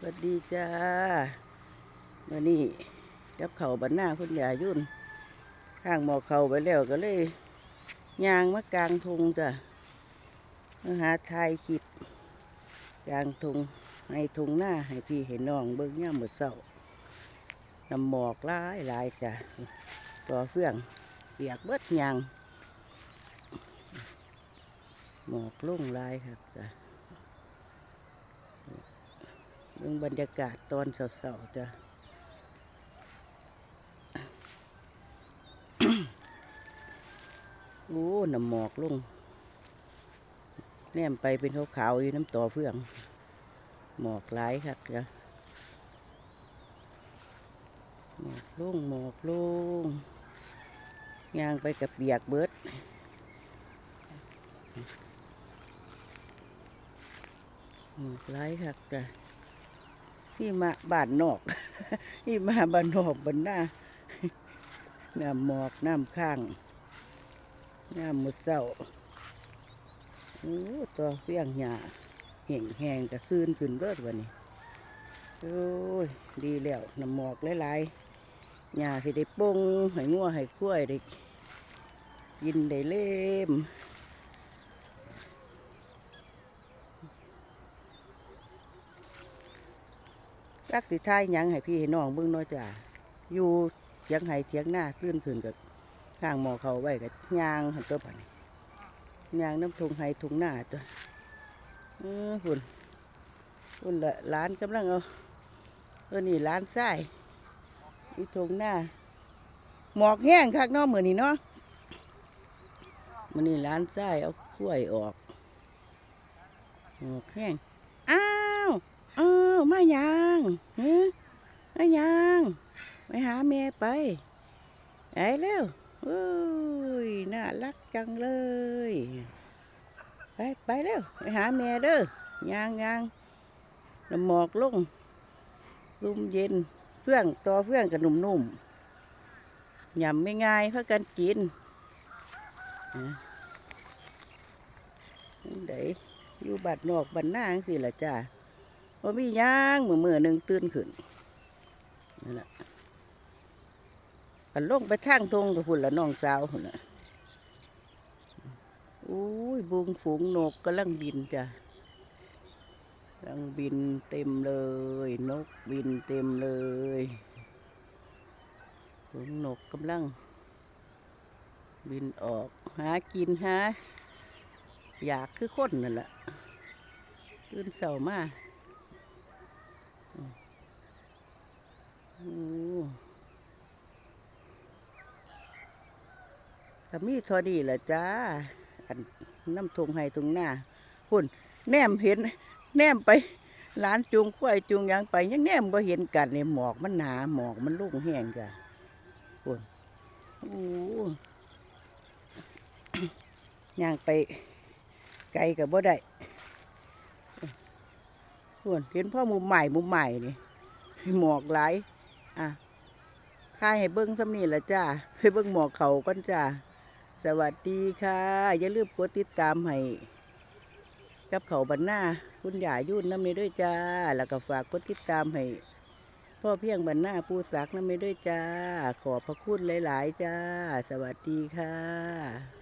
สวัสดีจ้ามื่อนี้กับเข่าบันหน้าคุณยายุ่น ข้างหมอเข่าไปแล้วก็เลยยางมากลางทงจ้ะมาหาทายคลิปกลางทงให้ทงหน้าให้พี่ให้น้องเบิ้งย่ามมือเศร้าน้ำหมอกลายลายจ้ะต่อเฟื่องเปียกเบิดยางหมอกลุ่งลายครับจ้ะ เรื่องบรรยากาศตอนเสาๆจ้ะโอ้น้ำหมอกลงแนมไปเป็นขาวๆอยู่น้ำต่อเฟื่อง หมอกหลายครับจ้ะหมอกลงหมอกลงยางไปกับเบียกเบิดหมอกหลายครับจ้ะ นี่มาบ้านนอกนี่มาบ้านนอกบนหน้าน้ำหมอกน้ำข้างน้ำมือเศร้าโอ้ตัวเฟี้ยงหญ้าแห้งแหงกระซื่นขึ้นเบิดวันนี้โอ้ยดีแล้วน้ำหมอกหลายๆหญ้าสิได้ปงให้งัวให้คุ้ยได้กินได้เล่ม รักสิทายยังให้พี่ให้น้องเบิ่งน้อยจ้ะอยู่เถียงไห้เถียงหน้าตื้นขึ้นกับข้างหมอเขาไว้กับยางหันตัวปันยางน้ำทงไห้ทงหน้าตัวเออหุ่นหุ่นละร้านกำลังเอาเออนี่ร้านไส้อีทงหน้า หมอกแห้งคักเนาะมือนนี่เนาะมือนี่ร้านไส้เอากล้วยออกหมอกแห้งอ้า เออมายังฮ้มายังไปหาแม่ไปไปเร็วโอ้ยน่ารักจังเลย ไปไปเร็วไปหาแม่เด้อย่างยางน้ำหมอกลงลมเย็นเพื่องต่อเพื่องกับนุ่มๆยำไม่ง่ายเพราะกันกินเดี๋ยวอยู่บัดนอกบัดหน้าสิละจ้า ว่ามีย่างมือมือหนึ่งตื่นขึ้นนั่นแหละอันลงไปทางทงกับพุ่นละน้องสาวพุ่นละอุ้ยบุงฝูงนกกำลังบินจ้ะกำลังบินเต็มเลย นกบินเต็มเลยฝูงนกกำลัง บินออกหากินหาอยากคือคนนั่นแหละตื่นเสามา อืม ก็มีทอดีแหละจ้า อันน้ำทงให้ตรงหน้าหุ่นแนมเห็น แนมไปร้านจูงควายจูงยังไป ยังแนมบ่เห็นกันเนี่ยหมอกมันหนาหมอกมันลุ่งแห้งจ้ะหุ่นโอ้ย่างไปไกลกับบ่ได้หุ่นเห็นพ่อมุมใหม่มุมใหม่นี่หมอกหลาย อะถ่ายให้เบิ้งสำนี่ละจ้าให้เบิ้งหมอกเขาก่อนจ้าสวัสดีค่ะ อย่าลืมกดติดตามให้กับเขาบันหน้าคุณยายุ่นน้ำนี้ด้วยจ้า แล้วก็ฝากกดติดตามให้พ่อเพียงบันหน้าปูสักน้ำนี้ด้วยจ้า ขอบพระคุณหลาย ๆ จ้า สวัสดีค่ะ